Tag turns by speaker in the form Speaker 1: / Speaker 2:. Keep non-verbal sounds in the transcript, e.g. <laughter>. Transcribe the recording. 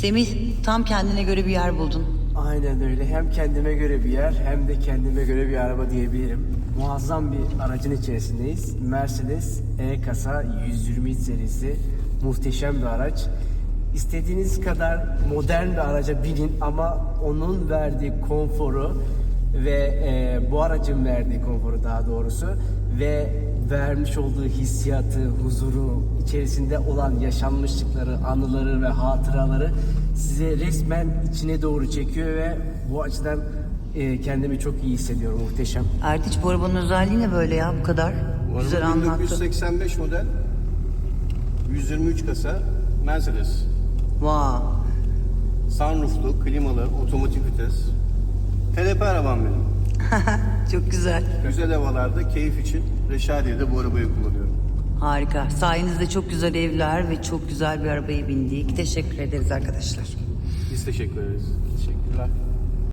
Speaker 1: Semih tam kendine göre bir yer buldun.
Speaker 2: Aynen öyle. Hem kendime göre bir yer hem de kendime göre bir araba diyebilirim. Muazzam bir aracın içerisindeyiz. Mercedes E-Kasa 120 serisi. Muhteşem bir araç. İstediğiniz kadar modern bir araca binin ama onun verdiği konforu ve e, bu aracın verdiği konforu daha doğrusu ve vermiş olduğu hissiyatı, huzuru, içerisinde olan yaşanmışlıkları, anıları ve hatıraları size resmen içine doğru çekiyor ve bu açıdan e, kendimi çok iyi hissediyorum. Muhteşem.
Speaker 1: Erdiç bu arabanın özelliği ne böyle ya bu kadar?
Speaker 3: Bu
Speaker 1: Güzel
Speaker 3: araba
Speaker 1: anlattı.
Speaker 3: 1985 model 123 kasa Mercedes.
Speaker 1: Vay.
Speaker 3: Sunrooflu, klimalı, otomatik vites. TDP arabam benim. <laughs>
Speaker 1: Çok güzel.
Speaker 3: Güzel havalarda keyif için Reşadiye'de bu arabayı kullanıyorum.
Speaker 1: Harika. Sayenizde çok güzel evler ve çok güzel bir arabaya bindik. Teşekkür ederiz arkadaşlar.
Speaker 3: Biz teşekkür ederiz. Teşekkürler.